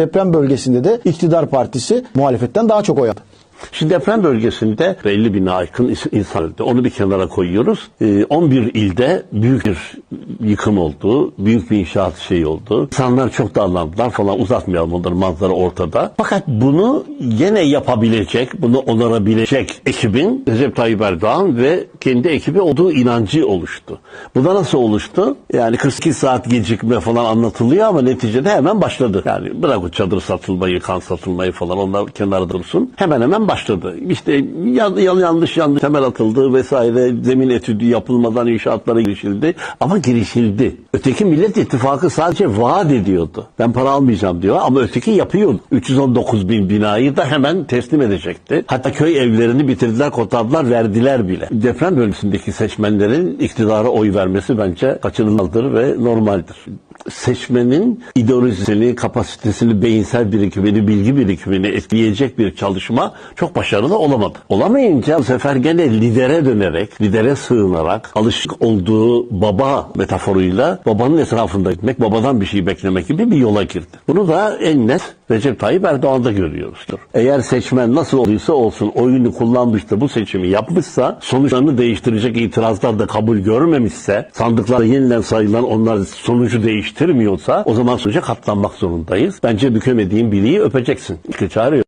Deprem bölgesinde de iktidar partisi muhalefetten daha çok oy aldı. Şimdi deprem bölgesinde 50 bine aykın insan öldü. Onu bir kenara koyuyoruz. Ee, 11 ilde büyük bir yıkım oldu. Büyük bir inşaat şeyi oldu. İnsanlar çok darlandılar falan uzatmayalım onların manzara ortada. Fakat bunu gene yapabilecek, bunu onarabilecek ekibin Recep Tayyip Erdoğan ve kendi ekibi olduğu inancı oluştu. Bu da nasıl oluştu? Yani 42 saat gecikme falan anlatılıyor ama neticede hemen başladı. Yani bırak o çadır satılmayı, kan satılmayı falan onlar kenarda dursun. Hemen hemen başladı. İşte ya- ya- yanlış yanlış temel atıldı vesaire zemin etüdü yapılmadan inşaatlara girişildi. Ama girişildi. Öteki Millet İttifakı sadece vaat ediyordu. Ben para almayacağım diyor ama öteki yapıyordu. 319 bin binayı da hemen teslim edecekti. Hatta köy evlerini bitirdiler, kotardılar, verdiler bile. Deprem bölgesindeki seçmenlerin iktidara oy vermesi bence kaçınılmazdır ve normaldir. Seçmenin ideolojisini, kapasitesini, beyinsel birikimini, bilgi birikimini etkileyecek bir çalışma çok başarılı olamadı. Olamayınca bu sefer gene lidere dönerek, lidere sığınarak, alışık olduğu baba metaforuyla babanın etrafında gitmek, babadan bir şey beklemek gibi bir yola girdi. Bunu da en net Recep Tayyip Erdoğan'da görüyoruzdur. Eğer seçmen nasıl olduysa olsun oyunu kullanmıştı, bu seçimi yapmışsa, sonuçlarını değiştirecek itirazlar da kabul görmemişse, sandıklarda yeniden sayılan onlar sonucu değiştirmiyorsa, o zaman sonuca katlanmak zorundayız. Bence bükemediğin bileği öpeceksin. İşte çare.